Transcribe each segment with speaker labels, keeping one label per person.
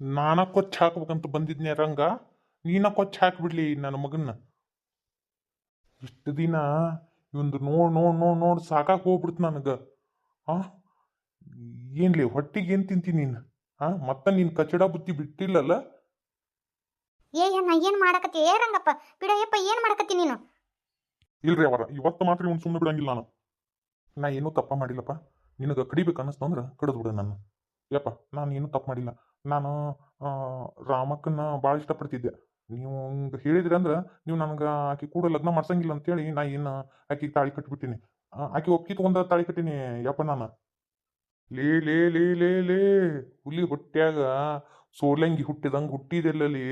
Speaker 1: ನಾನ ಕೊಚ್ಚ ಹಾಕ್ಬೇಕಂತ ಬಂದಿದ್ನೆ ರಂಗ ನೀನ ಕೊಚ್ಚ ಹಾಕ್ಬಿಡ್ಲಿ ನನ್ನ ಮಗನ್ನ. ಇಷ್ಟು ದಿನ ಇವಂದು ನೋಡ್ ನೋಡ್ ನೋಡ್ ನೋಡ್ ಸಾಕಾಗಿ ಹೋಗ್ಬಿಡ್ತು ನನಗೆ. ಆ? ಏನ್ಲಿ ಹೊಟ್ಟಿಗೆ ಏನು ತಿಂತೀನಿ ನೀನು? ಆ? ಮತ್ತೆ ನೀನು ಕಚಡ ಬುತ್ತಿ ಬಿಟ್ಟಿಲ್ಲಲ್ಲ?
Speaker 2: ಏ ಅಣ್ಣ ಏನ್ ಮಾಡಕತ್ತಿ? ಏ ರಂಗಪ್ಪ ಬಿಡಯ್ಯಪ್ಪ ಏನ್ ಮಾಡಕತ್ತಿ ನೀನು?
Speaker 1: ಇಲ್ರಿ ಅವರ ಇವತ್ತು ಮಾತ್ರ ಇವ್ನು ಸುಮ್ಮನೆ ಬಿಡಂಗಿಲ್ಲ ನಾನು. ನಾ ಏನೂ ತಪ್ಪ ಮಾಡಿಲ್ಲಪ್ಪ. ನಿನಗೆ ಕಡಿಬೇಕು ಅನ್ನಿಸ್ತಂದ್ರೆ ಕಡಿದು ನಾನು ಯಪ್ಪ ನಾನು ಏನೂ ತಪ್ಪು ಮಾಡಿಲ್ಲ. ನಾನು ರಾಮಕ್ಕನ್ನ ಭಾಳ ಇಷ್ಟಪಡ್ತಿದ್ದೆ. ನೀವು ಹೇಳಿದ್ರಿ ಅಂದ್ರೆ ನೀವು ನನಗೆ ಆಕೆ ಕೂಡ ಲಗ್ನ ಮಾಡ್ಸಂಗಿಲ್ಲ ಅಂತೇಳಿ ನಾ ಏನು ಆಕೆಗೆ ತಾಳಿ ಕಟ್ಬಿಟ್ಟಿನಿ. ಆಕೆ ಒಪ್ಪಿಗೆ ತಗೊಂಡ ತಾಳಿ ಕಟ್ಟಿನಿ ಯಪ್ಪ ನಾನು. ಲೇ ಲೇ ಲೇ ಲೇ ಲೇ, ಹುಲಿ ಹೊಟ್ಟ್ಯಾಗ ಸೋಲಂಗಿ ಹುಟ್ಟಿದಂಗೆ ಹುಟ್ಟಿದೆಲ್ಲಲ್ಲಿ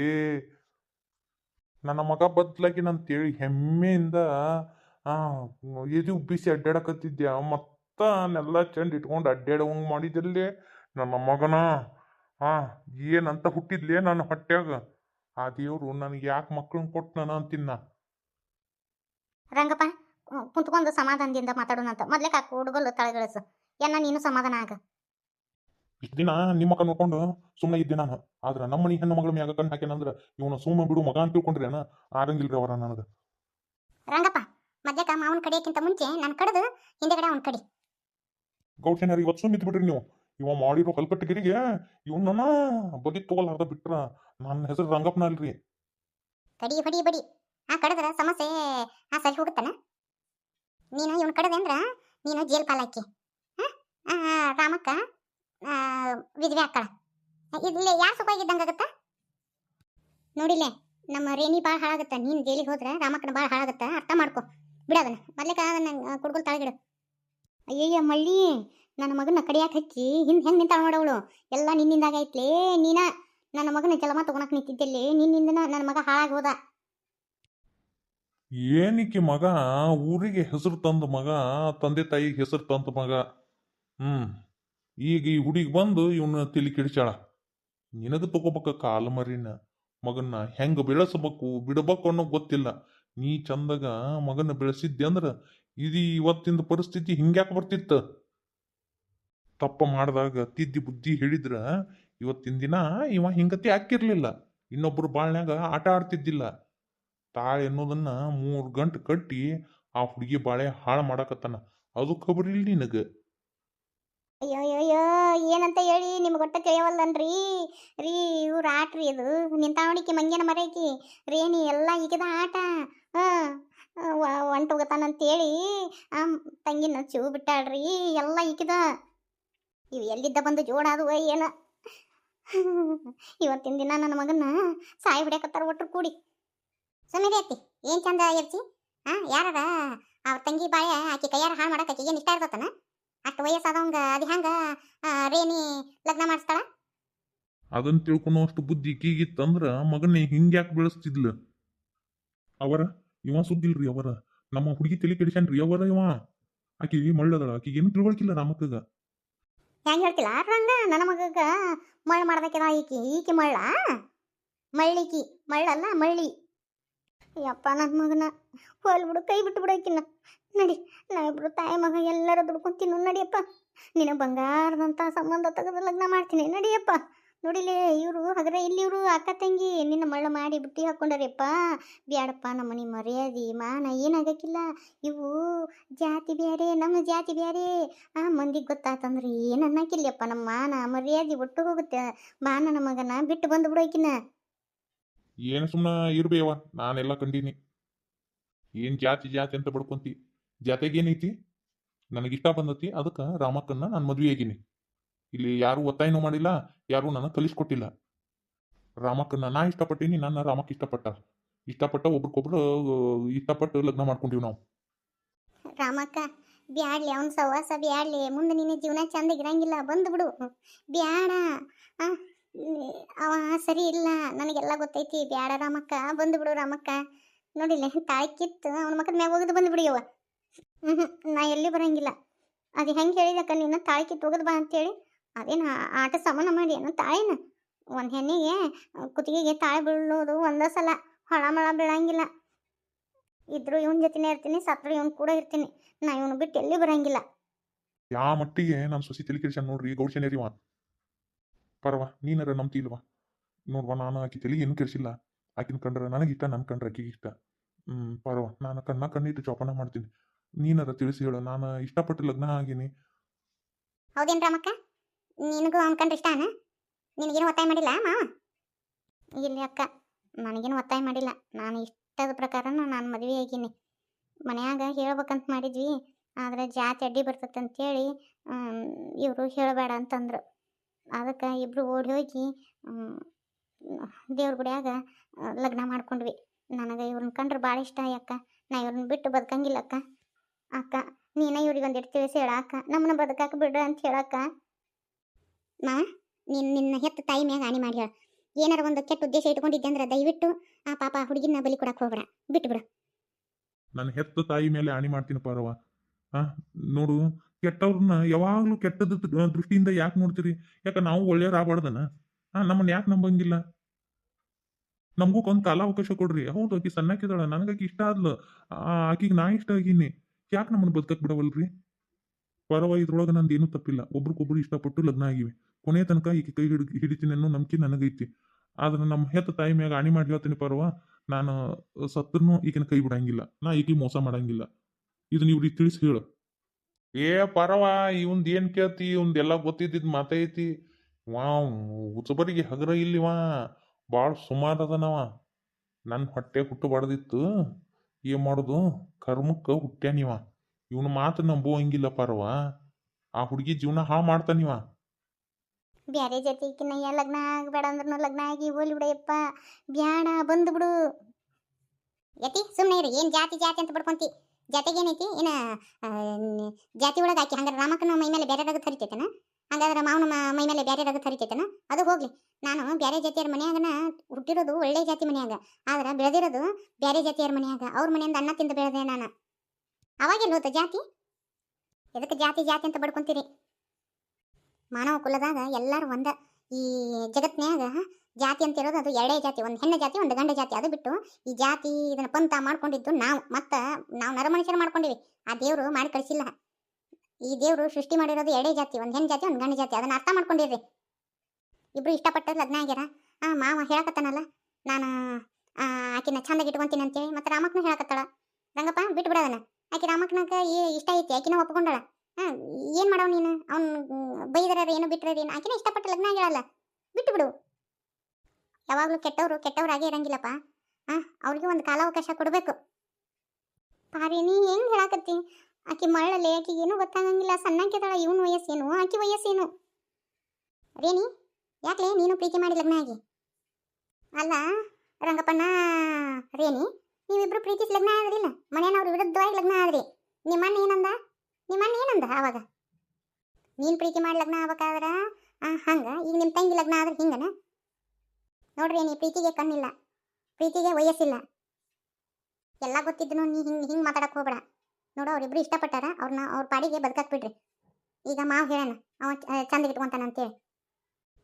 Speaker 1: ನನ್ನ ಮಗ ಬದ್ಲಾಗಿನಂತೇಳಿ ಹೆಮ್ಮೆಯಿಂದ ಎದು ಉಬ್ಬಿಸಿ ಅಡ್ಡಾಡಕತ್ತಿದ್ದೆ ಮತ್ತ ನೆಲ್ಲ ಚೆಂಡ್ ಇಟ್ಕೊಂಡು ಅಡ್ಡಾಡವಂಗೆ ಮಾಡಿದಲ್ಲಿ ನನ್ನ ಮಗನ. ಆ ಏನಂತ ಹುಟ್ಟಿದ್ಲೇ ನನ್ನ ಹೊಟ್ಯಾಗ ಆ ದೇವ್ರು ನನಗೆ ಯಾಕೆ ಮಕ್ಕಳನ್ನ ಕೊಟ್ಟನ ಅಂತಿನ್ನ
Speaker 2: ರಂಗಪ್ಪ ಕುಂತ್ಕೊಂಡು ಸಮಾಧಾನದಿಂದ ಮಾತಾಡೋಣಂತ ಮೊದ್ಲೇ ಕಾಕು ಹುಡುಗಲು ತಳಗಿಳಿಸು. ಏನ ನೀನು ಸಮಾಧಾನ ಆಗ?
Speaker 1: ಇಷ್ಟು ದಿನ ನಿಮ್ಮ ಮಕ್ಕ ನೋಡ್ಕೊಂಡು ಸುಮ್ಮನೆ ಇದ್ದೆ ನಾನು. ಆದ್ರೆ ನಮ್ಮ ಮನೆ ಹೆಣ್ಣು ಮಗಳ ಮ್ಯಾಗ ಕಣ್ಣು ಹಾಕ್ಯಾನಂದ್ರ ಇವನ ಸುಮ್ಮ ಬಿಡು ಮಗ ಅಂತ ತಿಳ್ಕೊಂಡ್ರೇನ ಆಗಂಗಿಲ್ರಿ ಅವರ ನನಗೆ.
Speaker 2: ರಂಗಪ್ಪ ಮಧ್ಯಕ ಮಾವನ ಕಡಿಯಕ್ಕಿಂತ ಮುಂಚೆ ನಾನು ಕಡ್ದು ಹಿಂದೆಗಡೆ ಅವ್ನ ಕಡಿ.
Speaker 1: ಗೌಡ್ಸೇನರಿ ಇವತ್ತು ಸುಮ್ಮ ಬಿಡ್ರಿ ನೀವು. ಇವ ಮಾಡಿರೋ ಕಲ್ಕಟ್ಟಗಿರಿಗೆ ಇವನ್ನ ಬಗೆ ತಗೊಲಾರ್ದ ಬಿಟ್ರ ನನ್ನ ಹೆಸರು ರಂಗಪ್ಪನ ಅಲ್ರಿ
Speaker 2: ಕಡಿ ಬಡಿ. ಬಡಿ ಆ ಕಡದ್ರ ಸಮಸ್ಯೆ ಆ ಸರಿ ಹೋಗುತ್ತಾನ? ನೀನು ಇವನ್ ಕಡದೆ ಅಂದ್ರ ನೀನು ಜೇಲ್ ಪಾಲಾಕಿ. ರಾಮಕ್ಕ ವಿಧವೆ ಅಕ್ಕಳ. ಇಲ್ಲಿ ಯಾರು ಸುಖವಾಗಿದ್ದಂಗಾಗತ್ತ ನೋಡಿಲೆ, ನಮ್ಮ ರೇಣಿ ಭಾಳ ಹಾಳಾಗತ್ತ. ನೀನು ಜೈಲಿಗೆ ಹೋದ್ರೆ ರಾಮಕ್ಕನ ಭಾಳ ಹಾಳಾಗತ್ತ. ಅರ್ಥ ಮಾಡ್ಕೊ. ಬಿಡೋದನ್ನ ಮೊದ್ಲೇಕ ಅದನ್ನ ಕುಡ್ಕೊಂಡು ತಳಗಿಡು. ಅಯ್ಯಯ್ಯ ಮಳ್ಳಿ ನನ್ನ ಮಗನ ಕಡಿಯಾಕ ಹಚ್ಚಿ ಹಿಂದ್ ಹೆಂಗ್ ನಿಂತಾಳ ನೋಡವಳು ಎಲ್ಲ ನಿನ್ನಿಂದಾಗೈತ್ಲೇ ನೀನ? ನನ್ನ ಮಗನ ಜಲಮ ತಗೊಳಕ್ ನಿಂತಿದ್ದಲ್ಲಿ ನಿನ್ನಿಂದ ನನ್ನ ಮಗ ಹಾಳಾಗೋದ
Speaker 1: ಏನಿಕ್ಕಿ ಮಗ? ಊರಿಗೆ ಹೆಸರು ತಂದ ಮಗ, ತಂದೆ ತಾಯಿಗೆ ಹೆಸರು ತಂದ ಮಗ. ಹ್ಮ್. ಈಗ ಈ ಹುಡುಗಿ ಬಂದು ಇವನ್ನ ತಿಳಿ ಕಿಡಿಚಾಳ ನಿನಗೆ ತಗೋಬೇಕ ಕಾಲು ಮರಿನ? ಮಗನ್ನ ಹೆಂಗ ಬೆಳೆಸಬೇಕು, ಬಿಡಬೇಕು ಅನ್ನೋ ಗೊತ್ತಿಲ್ಲ. ನೀ ಚಂದಾಗ ಮಗನ ಬೆಳೆಸಿದ್ದೆ ಅಂದ್ರ, ಇದು ಇವತ್ತಿನ ಪರಿಸ್ಥಿತಿ ಹಿಂಗ್ಯಾಕೆ ಬರ್ತಿತ್ತ? ತಪ್ಪ ಮಾಡಿದಾಗ ತಿದ್ದಿ ಬುದ್ಧಿ ಹೇಳಿದ್ರ ಇವತ್ತಿನ ದಿನ ಇವ ಹಿಂಗತಿ ಹಾಕಿರ್ಲಿಲ್ಲ. ಇನ್ನೊಬ್ರು ಬಾಳ್ನ್ಯಾಗ ಆಟ ಆಡ್ತಿದ್ದಿಲ್ಲ. ತಾಳೆ ಅನ್ನೋದನ್ನ ಮೂರು ಗಂಟೆ ಕಟ್ಟಿ ಆ ಹುಡುಗಿ ಬಾಳೆ ಹಾಳು ಮಾಡಾಕತ್ತಾನ. ಅದು ಖಬರ್ ಇಲ್ಲ ನಿನಗೆ.
Speaker 2: ಅಯ್ಯೋ ಅಯ್ಯೋ ಅಯ್ಯೋ ಏನಂತ ಹೇಳಿ ನಿಮ್ಗೆ ಒಟ್ಟ ತಿಳಿಯವಲ್ಲನ್ರಿ ರೀ, ಇವ್ರು ಆಟ್ರಿ ಇದು ನಿಂತಾವಣಿಕೆ, ಮಂಗ್ಯನ ಮರೈಕಿ ರೇಣಿ ಎಲ್ಲ ಈಗದ ಆಟ. ಹಾಂ ಹೊಂಟೋಗತಾನಂತೇಳಿ ಆ ತಂಗಿನ ಚೂ ಬಿಟ್ಟಾಳ್ರಿ. ಎಲ್ಲ ಈಗಿದ ಇವು ಎಲ್ಲಿದ್ದ ಬಂದು ಜೋಡಾದುವ ಏನ? ಇವತ್ತಿನ ದಿನ ನನ್ನ ಮಗನ ಸಾಯಿ ಬಿಡ್ಯಾಕತ್ತಾರ ಒಟ್ರು ಕೂಡಿ. ಸುಮ್ಮನೆ ಅತ್ತಿ, ಏನು ಚಂದ ಇರ್ಚಿ ಹಾಂ, ಯಾರದ? ಅವ್ರ ತಂಗಿ ಬಾಳೆ ಆಕಿ ಕೈಯಾರ ಹಾಳು ಮಾಡಕ್ಕೆ ಆಕಿಗೆ ಏನು ಇಷ್ಟ ಇರ್ತತನ? ಅಷ್ಟು ವಯಸ್ಸಾದವಂಗ, ಅದು ಹೆಂಗ ರೇಣಿ ಲಗ್ನ ಮಾಡಿಸ್ತಾಳ?
Speaker 1: ಅದನ್ನ ತಿಳ್ಕೊಳೋ ಅಷ್ಟು ಬುದ್ಧಿ ಕೀಗಿತ್ತಂದ್ರ ಮಗನ ಹಿಂಗ್ಯಾಕೆ ಬೆಳೆಸ್ತಿದ್ಲ? ಅವರ, ಇವ ಸುದ್ದಿಲ್ರಿ ಅವರ. ನಮ್ಮ ಹುಡುಗಿ ತಲೆ ಕೆಡಿಸ್ಯಾನ್ರಿ ಅವರ ಇವ. ಆಕಿ ಮಳ್ಳದಳ ಆಕಿಗೇನು ತಿಳ್ಕೊಳಕಿಲ್ಲ ರಾಮಕ್ಕಗ.
Speaker 2: ಹೆಂಗ್ ಹೇಳ್ತಿಲ್ಲ? ರಂಗ ನನ್ನ ಮಗಗ ಮಳ್ಳ ಮಾಡ್ಬೇಕಿದ ಈಕಿ? ಈಕಿ ಮಳ್ಳ? ಮಳ್ಳಿಕಿ. ಮಳ್ಳಲ್ಲ, ಮಳ್ಳಿ. ಯಪ್ಪ ನನ್ನ ಮಗನ. ಬಿಡು, ಕೈ ಬಿಟ್ಟು ಬಿಡೋಕಿನ್ನ ನಡಿ ನಾವಿಬ್ರು ತಾಯಿ ಮಗ ಎಲ್ಲರೂ ದುಡ್ಕೊಂತೀನಿ ನಡಿಯಪ್ಪ. ನಿನ್ನ ಬಂಗಾರದಂಥ ಸಂಬಂಧ ತೆಗೆದು ಲಗ್ನ ಮಾಡ್ತೀನಿ. ನಡಿಯಪ್ಪ. ನೋಡಿಲಿ, ಇವರು ಹಾಗಾದ್ರೆ ಇಲ್ಲಿ ಇವರು ಅಕ್ಕ ತಂಗಿ, ನಿನ್ನ ಮಳ್ಳ ಮಾಡಿ ಬುಟ್ಟಿ ಹಾಕೊಂಡಾರಪ್ಪ ಬ್ಯಾಡಪ್ಪ ನಮ್ಮ ಮನೆ ಮರ್ಯಾದೆ, ಮಾನ, ಏನಾಗಕ್ಕಿಲ್ಲ. ಇವು ಜಾತಿ ಬೇರೆ ನಮ್ಮ ಜಾತಿ ಬೇರೆ ಆ ಮಂದಿಗೆ ಗೊತ್ತಾತಂದ್ರೆ ಏನು ಅನ್ನಕ್ಕಿಲ್ಲಪ್ಪ ನಮ್ಮ ಮಾನ, ಮರ್ಯಾದೆ ಒಟ್ಟು ಹೋಗುತ್ತೆ. ಮಾನ ನಮಗನ ಮಗನ ಬಿಟ್ಟು ಬಂದು ಬಿಡೋಕಿನ
Speaker 1: ಏನು ಸುಮ್ಮನೆ ಇರ್ಬೇವ ನಾನೆಲ್ಲ ಕಂಡೀನಿ. ಏನು ಜಾತಿ ಜಾತಿ ಅಂತ ಬಡ್ಕೊಂತಿ. ಜಾತಿಗೆ ಏನೈತಿ ನನಗಿಷ್ಟ ಬಂದತಿ, ಅದಕ್ಕೆ ರಾಮಕ್ಕನ್ನ ನಾನು ಮದುವೆ ಆಗೀನಿ. ಇಲ್ಲಿ ಯಾರು ಒತ್ತಾಯನೂ ಮಾಡಿಲ್ಲ, ಯಾರು ನನ್ನ ಕಲಿಸ್ಕೊಟ್ಟಿಲ್ಲ ರಾಮಕ್ಕನ್ನ ನಾ ಇಷ್ಟಪಟ್ಟೀನಿ, ನನ್ನ ರಾಮಕ್ಕೆ ಇಷ್ಟಪಟ್ಟ. ಇಷ್ಟಪಟ್ಟ ಒಬ್ರಿಗೊಬ್ರು, ಇಷ್ಟಪಟ್ಟು ಲಗ್ನ ಮಾಡ್ಕೊಂಡಿವಿ ನಾವು.
Speaker 2: ರಾಮಕ್ಕ, ಬ್ಯಾಡ್ಲಿ, ಅವ್ನ ಸವಾಸ ಬ್ಯಾಡ್ಲಿ. ಮುಂದೆ ನಿನ್ನ ಜೀವನ ಚಂದ ಇರಂಗಿಲ್ಲ, ಬಂದು ಬಿಡು. ಬ್ಯಾಡ. ಅವ ಸರಿ ಇಲ್ಲ, ನನಗೆಲ್ಲ ಗೊತ್ತೈತಿ. ಬ್ಯಾಡ ರಾಮಕ್ಕ, ಬಂದು ಬಿಡು ರಾಮಕ್ಕ. ನೋಡಿಲ್ಲ ತಾಯಿ ಕಿತ್ತು, ಅವನ ಮಕ್ಕದ ಮ್ಯಾಗ ಹೋಗದು ಬಂದು ಹ್ಮ್ ಹ್ಞೂ ನಾ ಎಲ್ಲಿ ಬರಂಗಿಲ್ಲ. ಅದು ಹೆಂಗೆ ಹೇಳಿದಕ್ಕ ನಿನ್ನ ತಾಯಿ ಕಿತ್ತು ಹೋಗದು ಬಾ ಅಂತೇಳಿ. ಅದೇನು ಆಟ ಸಮಾನ ಮಾಡಿ ಏನು ತಾಳಿನ? ಒಂದು ಹೆಣ್ಣಿಗೆ ಕುತ್ತಿಗೆಗೆ ತಾಳಿ ಬೀಳೋದು ಒಂದೇ ಸಲ. ಹೊಳ ಮಳ ಬೀಳಂಗಿಲ್ಲ. ಇದ್ರು ಇವನ್ ಜೊತೆನೇ ಇರ್ತೀನಿ ಸತ್ರು ಇವನ್ ಕೂಡ ಇರ್ತೀನಿ. ನಾ ಇವನ್ ಬಿಟ್ಟು ಎಲ್ಲಿ ಬರಂಗಿಲ್ಲ.
Speaker 1: ಯಾ ಮಟ್ಟಿಗೆ ನಮ್ಮ ಸೊಸಿ ತಲೆ ನೋಡ್ರಿ ಗೌಡ್ಸೇನೇರಿವ ಪರವ ನೀನಾರ ನಂಬ್ತಿ ಇಲ್ವಾ? ನೋಡ್ವಾ ನಾನು ಆಕಿ ತಲೆಗೆ ಏನು ಕೆಡಿಸಿಲ್ಲ. ಆಕಿನ ಕಂಡ್ರೆ ನನಗೆ ಇಷ್ಟ ನನ್ನ ಕಂಡ್ರೆ ಆಕಿಗೆ ಇಷ್ಟ. ಹ್ಞೂ ಪರವ ನಾನು ಕಣ್ಣ ಕಣ್ಣಿಟ್ಟು ಜೋಪಾನ ಮಾಡ್ತೀನಿ. ನೀನಾರ ತಿಳಿಸಿ ಹೇಳು ನಾನು ಇಷ್ಟಪಟ್ಟು ಲಗ್ನ ಆಗಿನಿ.
Speaker 2: ಹೌದೇನ್ ರಾಮಕ್ಕ ನಿನಗೂ ಅವ್ನ ಕಂಡ್ರೆ ಇಷ್ಟ ನಿನಗೇನು ಒತ್ತಾಯ ಮಾಡಿಲ್ಲ ಮಾವ? ಇಲ್ಲಿ ಅಕ್ಕ, ನನಗೇನು ಒತ್ತಾಯ ಮಾಡಿಲ್ಲ. ನಾನು ಇಷ್ಟದ ಪ್ರಕಾರ ನಾನು ಮದುವೆ ಆಗೀನಿ. ಮನ್ಯಾಗ ಹೇಳ್ಬೇಕಂತ ಮಾಡಿದ್ವಿ. ಆದರೆ ಜಾತಿ ಅಡ್ಡಿ ಬರ್ತೈತೆ ಅಂತೇಳಿ ಇವರು ಹೇಳಬೇಡ ಅಂತಂದ್ರು. ಅದಕ್ಕೆ ಇಬ್ಬರು ಓಡಿ ಹೋಗಿ ದೇವ್ರ ಗುಡಿಯಾಗ ಲಗ್ನ ಮಾಡ್ಕೊಂಡ್ವಿ. ನನಗೆ ಇವ್ರನ್ನ ಕಂಡ್ರೆ ಭಾಳ ಇಷ್ಟ ಅಕ್ಕ. ನಾ ಇವ್ರನ್ನ ಬಿಟ್ಟು ಬದುಕಂಗಿಲ್ಲ ಅಕ್ಕ. ಅಕ್ಕ, ನೀನೇ ಇವ್ರಿಗೆ ಒಂದಿಟ್ಟು ತಿಳಿಸಿ ಹೇಳ ಅಕ್ಕ. ನಮ್ಮನ್ನ ಬದುಕಾಕ ಬಿಡು ಅಂತ ಹೇಳಕ್ಕ. ಮಾವ ನೀನು ನಿನ್ನ ಹೆತ್ತ ತಾಯಿ ಮ್ಯಾಗ ಹಾನಿ ಮಾಡಿ ಹೇಳ. ಏನಾರ ಒಂದು ಕೆಟ್ಟ ಉದ್ದೇಶ ಇಟ್ಕೊಂಡಿದ್ದೆ ಅಂದ್ರೆ ದಯವಿಟ್ಟು ಆ ಪಾಪ ಹುಡುಗಿನ ಬಲಿ ಕೊಡಕ್ಕೆ ಬಿಟ್ಟು ಬಿಡು
Speaker 1: ನನ್ನ ಹೆತ್ತ ತಾಯಿ ಮೇಲೆ ಹಾನಿ ಮಾಡ್ತೀನಿ ಪರವ ಹಾ ನೋಡು ಕೆಟ್ಟವ್ರನ್ನ ಯಾವಾಗಲೂ ಕೆಟ್ಟದ ದೃಷ್ಟಿಯಿಂದ ಯಾಕೆ ನೋಡ್ತೀರಿ? ಯಾಕ ನಾವು ಒಳ್ಳೆಯವ್ರಾಗಬಾರ್ದನ ಹಾ ನಮ್ಮನ್ನ ಯಾಕೆ ನಂಬಂಗಿಲ್ಲ? ನಮಗೂ ಒಂದು ಕಾಲಾವಕಾಶ ಕೊಡ್ರಿ. ಹೌದು ಆಕಿ ಸಣ್ಣಕ್ಕಿದಾಳ ನನಗಾಕಿ ಇಷ್ಟ ಆದ್ಲು. ಆ, ಆಕಿಗೆ ನಾ ಇಷ್ಟ ಆಗೀನಿ. ಯಾಕೆ ನಮ್ಮನ್ನ ಬದುಕಕ್ ಬಿಡವಲ್ರಿ? ಪರವ ಇದ್ರೊಳಗೆ ನಂದು ಏನೂ ತಪ್ಪಿಲ್ಲ. ಒಬ್ರಿಗೊಬ್ರು ಇಷ್ಟಪಟ್ಟು ಲಗ್ನ ಆಗಿವೆ. ಕೊನೆ ತನಕ ಈಕೆ ಕೈ ಹಿಡಿ ಹಿಡಿತೀನಿ ಅನ್ನೋ ನಂಬಿಕೆ ನನಗೈತಿ. ಆದ್ರೆ ನಮ್ಮ ಹೆತ್ತ ತಾಯಿ ಮ್ಯಾಗ ಹಾನಿ ಮಾಡಿ ಹೇಳ್ತೀನಿ ಪರವ, ನಾನು ಸತ್ತರ್ನು ಈಕಿನ ಕೈ ಬಿಡಂಗಿಲ್ಲ. ನಾ ಈಕಿ ಮೋಸ ಮಾಡಂಗಿಲ್ಲ. ಇದು ನೀವು ತಿಳಿಸಿ ಹೇಳು. ಏ ಪರವ, ಇವಂದ್ ಏನ್ ಕೇಳ್ತಿ? ಇವಂದ್ ಎಲ್ಲ ಗೊತ್ತಿದ್ದಿದ್ ಮಾತೈತಿ. ವಾ ಉಚಬರಿಗೆ ಹಗರ ಇಲ್ಲಿವಾ ಭಾಳ ಸುಮಾರು ಅದನವ. ನನ್ನ ಹೊಟ್ಟೆ ಹುಟ್ಟು ಬಡ್ದಿತ್ತು. ಏನ್ ಮಾಡುದು? ಕರ್ಮಕ್ಕೆ ಹುಟ್ಟ್ಯಾನಿವ. ಇವನ ಮಾತು ನಂಬುವಂಗಿಲ್ಲ ಪರವ. ಆ ಹುಡುಗಿ ಜೀವನ ಹಾಳು ಮಾಡ್ತಾನಿವ
Speaker 2: ಬ್ಯಾರೆ ಜೊತೆ ಈಕಿನ ಲಗ್ನ ಆಗಬೇಡ ಅಂದ್ರೂ ಲಗ್ನ ಆಗಿ ಹೋಲಿ ಬಿಡಯಪ್ಪ ಬ್ಯಾಡ, ಬಂದು ಬಿಡು. ಯತಿ ಸುಮ್ಮನೆ ಇರು. ಏನು ಜಾತಿ ಜಾತಿ ಅಂತ ಬಡ್ಕೊಂತಿ ಜಾತಿಗೆ ಏನೈತಿ? ಏನ ಜಾತಿ ಒಳಗೆ ಹಾಕಿ. ಹಂಗಾರೆ ರಾಮಕ್ಕನ ಮೈ ಮೇಲೆ ಬೇರೆ ರಗತ್ ಥರಿತೈತನ ಹಂಗಾದ್ರೆ ಮಾವನ ಮ- ಮೇಲೆ ಬೇರೆ ರಗತ್ ಥರಿತೈತನ ಅದು ಹೋಗ್ಲಿ. ನಾನು ಬೇರೆ ಜಾತಿಯರ ಮನ್ಯಾಗನ ಹುಟ್ಟಿರೋದು ಒಳ್ಳೆ ಜಾತಿ ಮನೆಯಾಗ. ಆದ್ರೆ ಬೆಳೆದಿರೋದು ಬೇರೆ ಜಾತಿಯರ ಮನೆಯಾಗ. ಅವ್ರ ಮನೆಯಿಂದ ಅನ್ನ ತಿಂದು ಬೆಳೆದೆ ನಾನು. ಅವಾಗೆಲ್ಲ ಹೋತ? ಜಾತಿ? ಎದಕ್ಕೆ ಜಾತಿ ಜಾತಿ ಅಂತ ಬಡ್ಕೊಂತೀರಿ? ಮಾನವ ಕುಲದಾಗ ಎಲ್ಲರೂ ಒಂದ. ಈ ಜಗತ್ನ್ಯಾಗ ಜಾತಿ ಅಂತ ಇರೋದು ಅದು ಎರಡೇ ಜಾತಿ, ಒಂದು ಹೆಣ್ಣು ಜಾತಿ, ಒಂದು ಗಂಡ ಜಾತಿ. ಅದು ಬಿಟ್ಟು ಈ ಜಾತಿ ಇದನ್ನ ಪಂಥ ಮಾಡ್ಕೊಂಡಿದ್ದು ನಾವು. ಮತ್ತೆ ನಾವು ನರಮನುಷ್ಯರು ಮಾಡ್ಕೊಂಡಿವಿ. ಆ ದೇವರು ಮಾಡಿ ಕಳಿಸಿಲ್ಲ. ಈ ದೇವರು ಸೃಷ್ಟಿ ಮಾಡಿರೋದು ಎರಡೇ ಜಾತಿ, ಒಂದು ಹೆಣ್ಣು ಜಾತಿ, ಒಂದು ಗಂಡ ಜಾತಿ. ಅದನ್ನ ಅರ್ಥ ಮಾಡ್ಕೊಂಡಿರ್ರಿ. ಇಬ್ರು ಇಷ್ಟಪಟ್ಟು ಲಗ್ನ ಆಗ್ಯಾರ ಆ ಮಾವ ಹೇಳಕತ್ತಾನಲ್ಲ, ನಾನು ಆಕಿನ ಚಂದಾಗಿ ಇಟ್ಕೊಂತೀನಿ ಅಂತೇಳಿ. ಮತ್ತೆ ರಾಮಕ್ಕನ ಹೇಳಕತ್ತಾಳ. ರಂಗಪ್ಪ ಬಿಟ್ಟು ಬಿಡೋದನ್ನ ಆಕಿ ರಾಮಕ್ಕನಕ ಇಷ್ಟ ಐತಿ, ಆಕಿನ ಒಪ್ಕೊಂಡಾಳ. ಹಾ, ಏನ್ ಮಾಡೋ ನೀನು? ಅವ್ನು ಬೈದರ ಏನು ಬಿಟ್ರ ಏನು? ಆಕಿನ ಇಷ್ಟಪಟ್ಟ ಲಗ್ನ ಆಗಿರಲ್ಲ ಬಿಟ್ಟು ಬಿಡು ಯಾವಾಗ್ಲೂ ಕೆಟ್ಟವ್ರು ಕೆಟ್ಟವರಾಗೇ ಇರಂಗಿಲ್ಲಪ್ಪ. ಆ ಅವ್ರಿಗೆ ಒಂದು ಕಾಲಾವಕಾಶ ಕೊಡಬೇಕು. ಪಾರಿ, ನೀ ಹೆಂಗ್ ಹೇಳಾಕತ್ತಿ? ಆಕಿ ಮಳ್ಳಲ್ಲಿ ಆಕಿಗೆ ಏನೂ ಗೊತ್ತಾಗಂಗಿಲ್ಲ. ಸಣ್ಣಕ್ಕಿದಾಳ ಇವನ್ ವಯಸ್ಸೇನು ಆಕಿ ವಯಸ್ಸೇನು ರೇನಿ ಯಾಕೆ ನೀನು ಪ್ರೀತಿ ಮಾಡಿ ಲಗ್ನ ಆಗಿ? ಅಲ್ಲ ರಂಗಪ್ಪಣ್ಣ ರೇಣಿ, ನೀವಿಬ್ರು ಪ್ರೀತಿಸಿ ಲಗ್ನ ಆದ್ರಿಲ್ಲ? ಮನೆಯವ್ರ ಲಗ್ನ ಆದ್ರಿ. ನಿಮ್ಮಣ್ಣ ಏನಂದ? ನಿಮ್ಮಣ್ಣ ಏನಂದ ಅವಾಗ? ನೀನ್ ಪ್ರೀತಿ ಮಾಡಿ ಲಗ್ನ ಆಗ್ಬೇಕಾದ್ರ? ಹಂಗ. ಈಗ ನಿಮ್ಮ ತಂಗಿ ಲಗ್ನ ಆದ್ರೆ ಹಿಂಗನ? ನೋಡ್ರಿ, ನೀ ಪ್ರೀತಿಗೆ ಕಣ್ಣಿಲ್ಲ. ಪ್ರೀತಿಗೆ ವಯಸ್ಸಿಲ್ಲ. ಎಲ್ಲ ಗೊತ್ತಿದ್ರು ನೀ ಹಿಂಗ್ ಹಿಂಗ್ ಮಾತಾಡಕ್ ಹೋಗ್ಬೇಡ. ನೋಡು, ಅವ್ರಿಬ್ರು ಇಷ್ಟಪಟ್ಟಾರ ಅವ್ರನ್ನ ಅವ್ರ ಪಾಡಿಗೆ ಬದುಕಕ್ ಬಿಡ್ರಿ ಈಗ ಮಾವ ಹೇಳಣ, ಅವ ಚಂದಗೆ ಇಟ್ಕೊಂತಾನ ಅಂತೇಳಿ.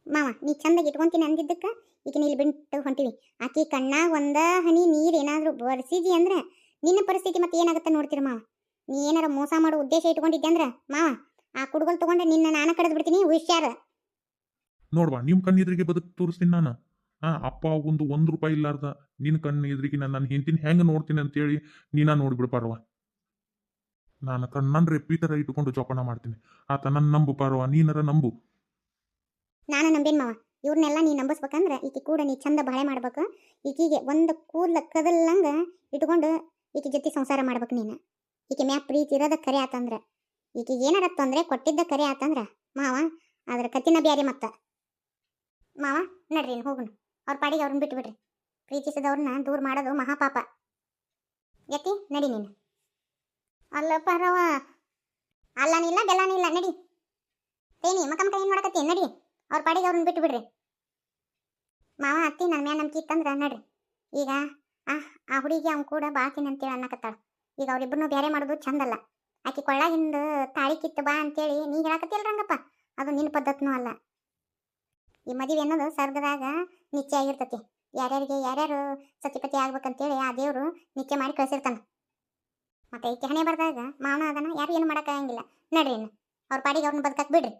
Speaker 2: ಮಾವ, ನೀ ಚಂದಗೆ ಇಟ್ಕೊಂತೀನಿ ಅಂದಿದ್ದಕ್ಕ ಈಗ ನೀ ಇಲ್ಲಿ ಬಿಟ್ಟು ಹೊಂಟಿವಿ. ಆಕಿ ಕಣ್ಣಾಗ ಒಂದ ಹನಿ ನೀರ್ ಏನಾದ್ರೂ ಬರ್ಸಿದಿ ಅಂದ್ರೆ ನಿನ್ನ ಪರಿಸ್ಥಿತಿ ಮತ್ತೆ ಏನಾಗುತ್ತೆ ನೋಡ್ತೀರ ಮಾವ? ನೀ ಏನಾರ ಮೋಸ ಮಾಡೋ ಉದ್ದೇಶ ಇಟ್ಕೊಂಡಿದ್ದೆ ಅಂದ್ರ? ಮಾವ ಆ ಕುಡುಗಲ್ ತಗೊಂಡೆ ನಿನ್ನ ನಾನ ಕಡ್ದು ಬಿಡ್ತೀನಿ ಹುಷಾರ.
Speaker 1: ನೋಡ್ವಾ ನಿಮ್ಮ ಕಣ್ಣು ಎದುರಿಗೆ ಬದುಕು ತೋರಿಸ್ತೀನಿ ನಾನು. ಹಾ ಅಪ್ಪ ಒಂದು ಒಂದು ರೂಪಾಯಿ ಇಲ್ಲಾರ್ದ ನಿನ್ನ ಕಣ್ಣು ಎದುರಿಗೆ ನಾನು ನನ್ನ ಹೆಂಡತಿನ ಹೆಂಗೆ ನೋಡ್ತೀನಿ ಅಂತೇಳಿ ನೀನ ನೋಡ್ಬಿಡ್ಪಾರವ ನಾನು ಕಣ್ಣನ್ ತರ ಇಟ್ಕೊಂಡು ಜೋಪಾನ ಮಾಡ್ತೀನಿ. ಆತ ನನ್ನ ನಂಬು ಪಾರವ ನೀನರ ನಂಬು.
Speaker 2: ನಾನು ನಂಬೇನ್ ಮಾವ? ಇವ್ರನ್ನೆಲ್ಲ ನೀ ನಂಬಿಸ್ಬೇಕಂದ್ರೆ ಈಕಿ ಕೂಡ ನೀ ಚಂದ ಬಾಳೆ ಮಾಡ್ಬೇಕು. ಈಕಿಗೆ ಒಂದು ಕೂದ್ಲ ಕದಲ್ಲಂಗ ಇಟ್ಕೊಂಡು ಈಕಿ ಜೊತೆ ಸಂಸಾರ ಮಾಡ್ಬೇಕು ನೀನು. ಈಕೆ ಮ್ಯಾಗ ಪ್ರೀತಿ ಇರೋದ ಕರೆ ಆತಂದ್ರ. ಈಕೆಗೆ ಏನಾರ ತೊಂದರೆ ಕೊಟ್ಟಿದ್ದ ಕರೆ ಆತಂದ್ರ. ಮಾವ, ಅದ್ರ ಕತ್ತಿನ ಬ್ಯಾರೆ ಮತ್ತ. ಮಾವ, ನಡ್ರಿ ಹೋಗುಣ ಅವ್ರ ಪಾಡಿಗೆ ಅವ್ರನ್ನ ಬಿಟ್ಟು ಬಿಡ್ರಿ. ಪ್ರೀತಿಸಿದವ್ರನ್ನ ದೂರ ಮಾಡೋದು ಮಹಾಪಾಪ. ಯತಿ, ನಡಿ ನೀನು. ಅಲ್ಲ ಪರವ. ಅಲ್ಲನಿಲ್ಲ ಬೆಲ್ಲನಿಲ್ಲ ನಡಿ. ತೇನಿ ಮಕ ಮಕ ಏನು ಮಾಡಕತ್ತಿ? ನಡಿ. ಅವ್ರ ಪಾಡಿಗೆ ಅವ್ರನ್ನ ಬಿಟ್ಟು ಬಿಡ್ರಿ. ಮಾವ, ಅತ್ತಿ ನನ್ನ ಮ್ಯಾಲ ನಂಬಿಕೆ ಇತ್ತಂದ್ರ ನಡ್ರಿ. ಈಗ ಆ ಆ ಹುಡುಗಿ ಅವ್ನು ಕೂಡ ಬಾಳ್ತೀನಿ ಅಂತೇಳಿ ಅನ್ನಕತ್ತಾಳ. ಈಗ ಅವ್ರಿಬ್ರು ಬೇರೆ ಮಾಡೋದು ಚಂದಲ್ಲ. ಆಕೆ ಕೊಳ್ಳಾಗಿಂದ ತಾಳಿ ಕಿತ್ತು ಬಾ ಅಂತೇಳಿ ನೀ ಹೇಳಕತ್ತಿಲ್ಲ ರಂಗಪ್ಪ? ಅದು ನಿನ್ನ ಪದ್ಧತಿನೂ ಅಲ್ಲ. ಈ ಮದುವೆ ಅನ್ನೋದು ಸ್ವರ್ಗದಾಗ ನಿಶ್ಚಯ ಆಗಿರ್ತತಿ. ಯಾರ್ಯಾರಿಗೆ ಯಾರ್ಯಾರು ಸತಿಪತಿ ಆಗ್ಬೇಕಂತೇಳಿ ಆ ದೇವರು ನಿಶ್ಚಯ ಮಾಡಿ ಕಳ್ಸಿರ್ತಾನೆ. ಮತ್ತೆ ಈಕೆ ಹಣೆ ಬರ್ದಾಗ ಮಾವನ ಅದನ್ನ ಯಾರು ಏನು ಮಾಡೋಕ್ಕಾಗಂಗಿಲ್ಲ ನಡ್ರಿ ಅವ್ರ ಪಾಡಿಗೆ ಅವ್ರನ್ನ ಬದುಕಕ್ಕೆ ಬಿಡ್ರಿ.